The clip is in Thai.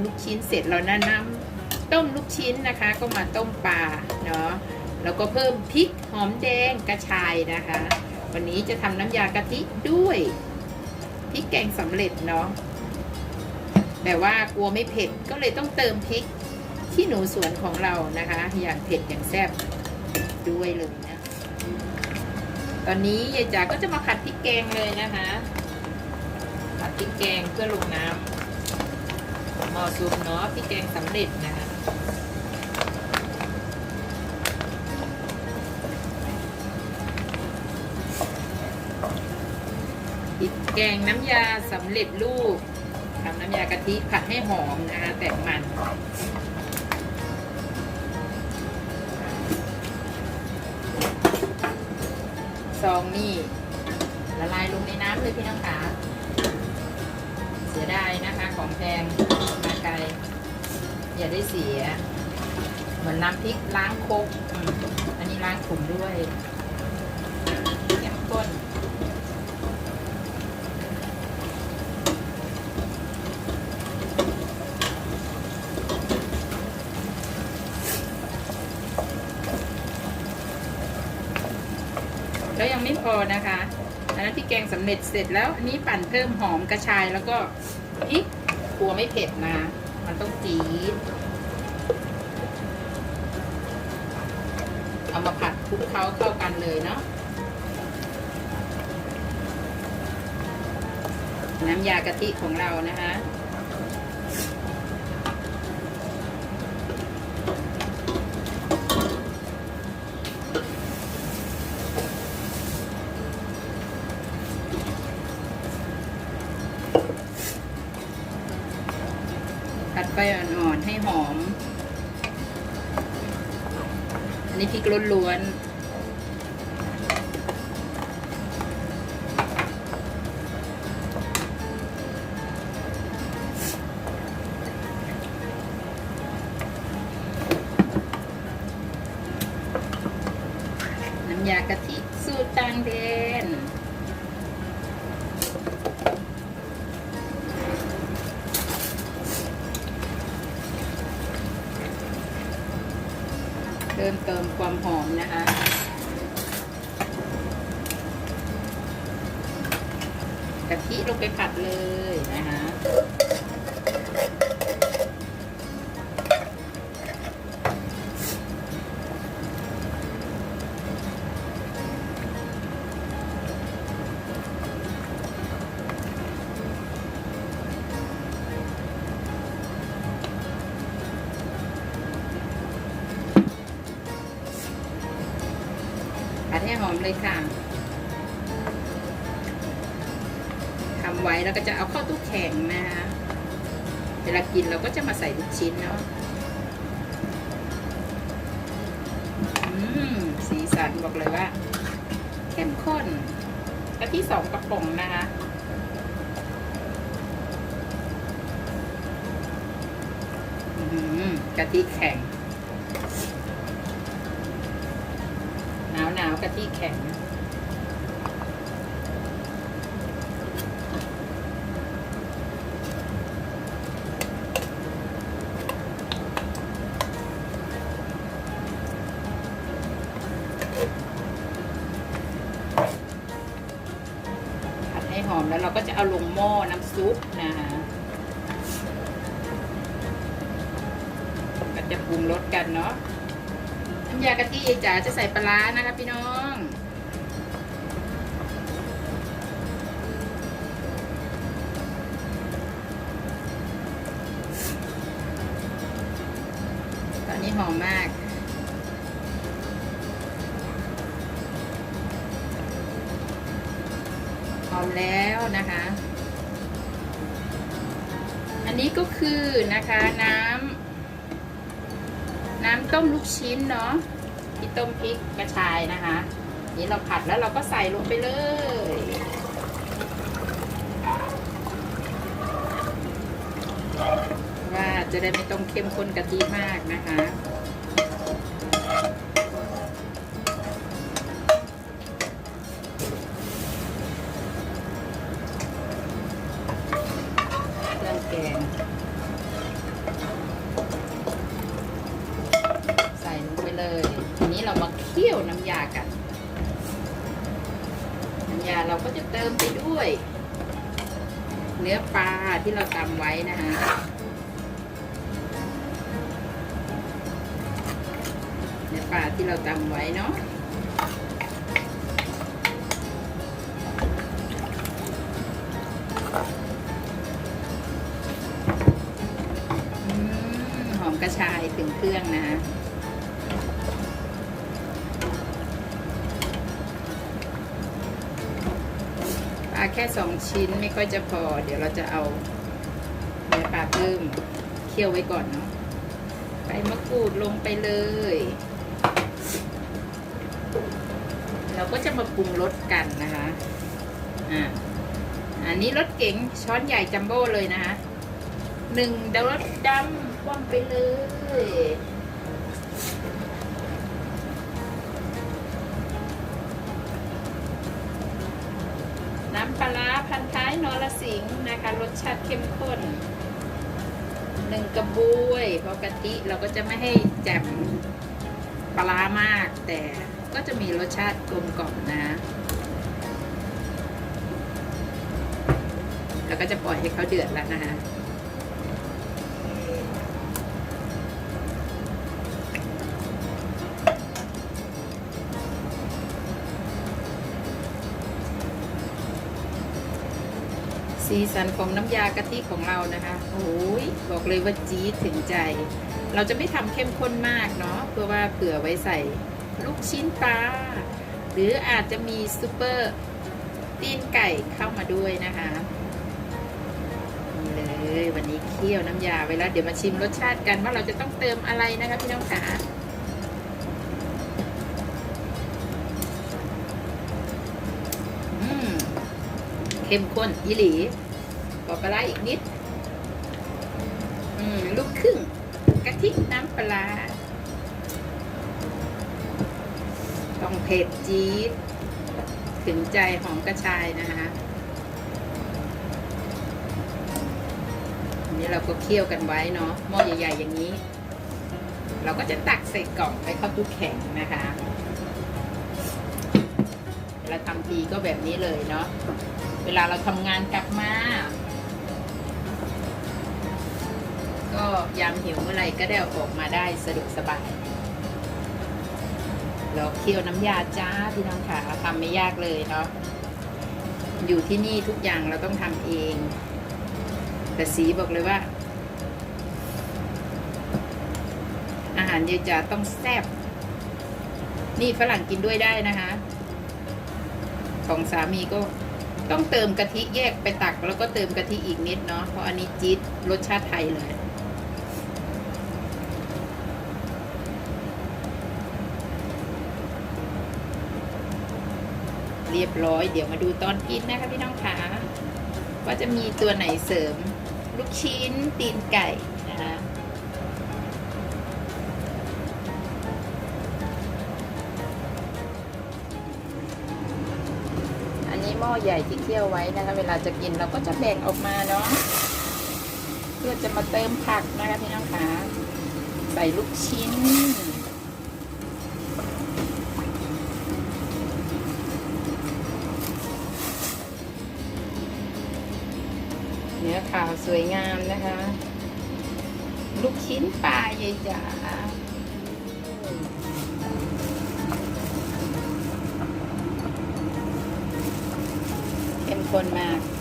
ำลูกชิ้นเสร็จแล้วนะน้ำต้มลูกชิ้นนะคะ ก็มาต้มปลาเนาะแล้วก็เพิ่มพริกหอมแดงกระชายนะคะ วันนี้จะทำน้ำยากะทิด้วยพริกแกงสำเร็จเนาะแต่ว่ากลัวไม่เผ็ดก็เลยต้องเติมพริกที่หนูสวนของเรานะคะ อย่างเผ็ดอย่างแซ่บด้วยเลยนะ ตอนนี้ยายจ๋าก็จะมาผัดพริกแกงเลยนะคะผัดพริกแกงเพื่อลงน้ำ หม้อซุปเนาะพริกแกงสำเร็จนะคะพริกแกงน้ำยาสำเร็จรูปทำน้ำยากะทิผัดให้หอมนะคะแตกมันซองนี่ละลายลงในน้ำเลยพี่น้องขา สียดายนะคะ ของแพงมาไกล อย่าได้เสีย เหมือนน้ำพริกล้างคกอันนี้ล้างถุงด้วยเข้มข้นแล้วยังไม่พอนะคะ นะที่แกงสำเร็จเสร็จแล้วอันนี้ปั่นเพิ่มหอมกระชายแล้วก็พริกกลัวไม่เผ็ดนะ มันต้องจี๊ดเอามาผัดคลุกเคล้าเข้ากันเลยเนาะน้ำยากะทิของเรานะคะ ไฟอ่อนๆให้หอม อันนี้พริกล้วนๆ เพิ่มเติมความหอมนะคะกะทิลงไปผัดเลยนะคะ เลยค่ะทำไว้แล้วก็จะเอาเข้าตู้แข็งนะคะเวลากินเราก็จะมาใส่ลูกชิ้นเนาะสีสันบอกเลยว่า เข้มข้นกะทิสองกระป๋องนะคะกะทิแข็ง ทิแข็ง ผัดให้หอมแล้วเราก็จะเอาลงหม้อน้ำซุปนะคะก็จะปรุงรสกันเนาะำยากะทิยายจ๋าจะใส่ปลาร้านะคะพี่น้องตอนนี้หอมมากหอมแล้วนะคะ อันนี้ก็คือนะคะน้ำ น้ำต้มลูกชิ้นเนาะที่ต้มพริกกระชายนะคะ นี่เราผัดแล้วเราก็ใส่ลงไปเลยว่าจะได้ไม่ต้องเข้มข้นกะทิมากนะคะ นี้เรามาเคี่ยวน้ำยากัน น้ำยาเราก็จะเติมไปด้วย เนื้อปลาที่เราตำไว้นะคะเนื้อปลาที่เราตำไว้เนาะหอมกระชายถึงเครื่องนะ ปลาแค่สองชิ้นไม่ค่อยจะพอ เดี๋ยวเราจะเอาเนื้อปลาเพิ่มเคี่ยวไว้ก่อนเนาะใบมะกรูดลงไปเลย เราก็จะมาปรุงรสกันนะคะอ่าอันนี้รสเก๋งช้อนใหญ่จัมโบ้เลยนะคะหนึ่งดยวรสดำคว่ำไปเลย ร้าพันท้ายนรสิงห์นะคะ รสชาติเข้มข้นหนึ่งกระบวยเพราะกะทิเราก็จะไม่ให้แจ่มปลาร้ามาก แต่ก็จะมีรสชาติกลมกล่อมนะ แล้วก็จะปล่อยให้เขาเดือดแล้วนะคะ สีสันของน้ำยากะทิของเรานะคะโอ้ยบอกเลยว่าจี๊ดถึงใจ เราจะไม่ทำเข้มข้นมากเนาะเพื่อว่าเผื่อไว้ใส่ลูกชิ้นปลาหรืออาจจะมีซูเปอร์ตีนไก่เข้ามาด้วยนะคะเลยวันนี้เคี่ยวน้ำยาไว้แล้วเดี๋ยวมาชิมรสชาติกันว่าเราจะต้องเติมอะไรนะคะพี่น้องขา เข้มข้นอีหลีขอปลาร้าอีกนิด อืมลูกครึ่งกะทิน้ำปลา ต้องเผ็ดจี๊ด ถึงใจหอมกระชายนะคะอันนี้เราก็เคี่ยวกันไว้เนาะหม้อใหญ่ ๆ อย่างนี้ เราก็จะตักใส่กล่องไปเข้าตู้แข็งนะคะเวลาทำทีก็แบบนี้เลยเนาะ วลาเราทำงานกลับมา ก็ยามหิวเมื่อไรก็ได้อออกมาได้สะดวกสบายเราเคี่ยวน้ำยาจ้าพี่น้องค่ะทำไม่ยากเลยเนาะอยู่ที่นี่ทุกอย่างเราต้องทำเอง แต่สีบอกเลยว่า อาหารเยายจาต้องแซ่บนี่ฝรั่งกินด้วยได้นะคะ ของสามีก็ ต้องเติมกะทิแยกไปตัก แล้วก็เติมกะทิอีกนิดเนาะเพราะอันนี้จี๊ดรสชาติไทยเลยเรียบร้อย เดี๋ยวมาดูตอนกินนะคะพี่น้องขาว่าจะมีตัวไหนเสริม ลูกชิ้นตีนไก่นะคะ หม้อใหญ่ที่เคี่ยวไว้นะคะเวลาจะกินเราก็จะแบ่งออกมาเนาะเพื่อจะมาเติมผักนะคะพี่น้องคะใส่ลูกชิ้นเนื้อขาวสวยงามนะคะ ลูกชิ้นปลาใหญ่จ๋ ข้นมาก